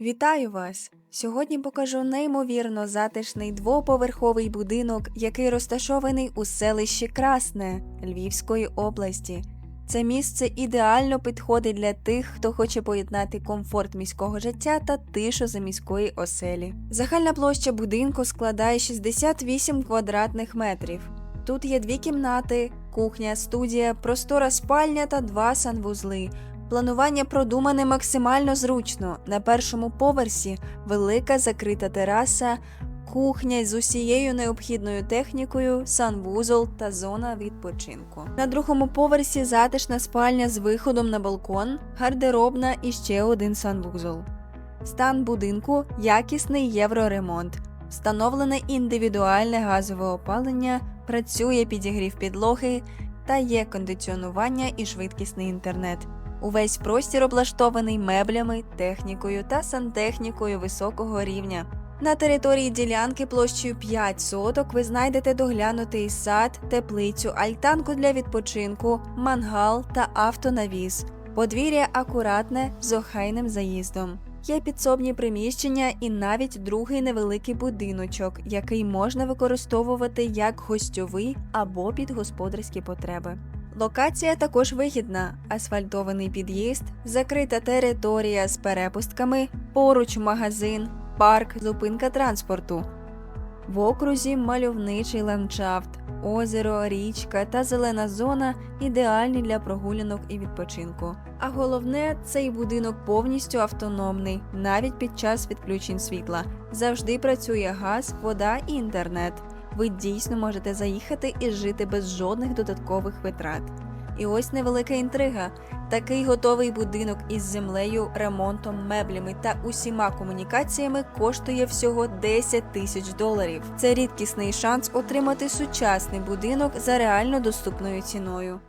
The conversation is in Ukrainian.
Вітаю вас! Сьогодні покажу неймовірно затишний двоповерховий будинок, який розташований у селищі Красне Львівської області. Це місце ідеально підходить для тих, хто хоче поєднати комфорт міського життя та тишу за міської оселі. Загальна площа будинку складає 68 квадратних метрів. Тут є дві кімнати, кухня, студія, простора спальня та два санвузли. Планування продумане максимально зручно. На першому поверсі велика закрита тераса, кухня з усією необхідною технікою, санвузол та зона відпочинку. На другому поверсі затишна спальня з виходом на балкон, гардеробна і ще один санвузол. Стан будинку якісний євроремонт. Встановлене індивідуальне газове опалення, працює підігрів підлоги та є кондиціонування і швидкісний інтернет. Увесь простір облаштований меблями, технікою та сантехнікою високого рівня. На території ділянки площею 5 соток ви знайдете доглянутий сад, теплицю, альтанку для відпочинку, мангал та автонавіз. Подвір'я акуратне з охайним заїздом. Є підсобні приміщення і навіть другий невеликий будиночок, який можна використовувати як гостьовий або під господарські потреби. Локація також вигідна: асфальтований під'їзд, закрита територія з перепустками, поруч магазин, парк, зупинка транспорту. В окрузі мальовничий ландшафт, озеро, річка та зелена зона ідеальні для прогулянок і відпочинку. А головне, цей будинок повністю автономний, навіть під час відключень світла. Завжди працює газ, вода і інтернет. Ви дійсно можете заїхати і жити без жодних додаткових витрат. І ось невелика інтрига. Такий готовий будинок із землею, ремонтом, меблями та усіма комунікаціями коштує всього 10 тисяч доларів. Це рідкісний шанс отримати сучасний будинок за реально доступною ціною.